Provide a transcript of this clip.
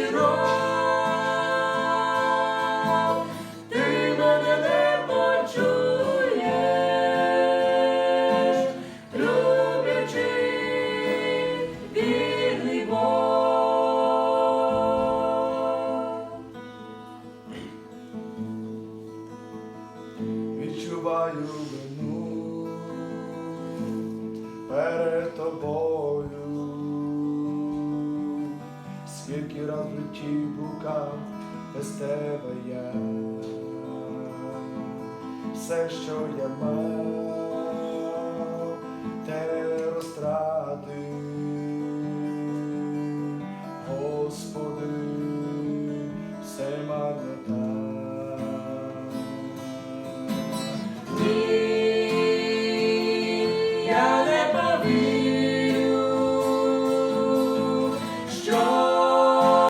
сирот, ти мене не почуєш, люблячи вірний Бог. Відчуваю вину перед тобою. Скільки раз в житті блукав без тебе я, все, що я мав,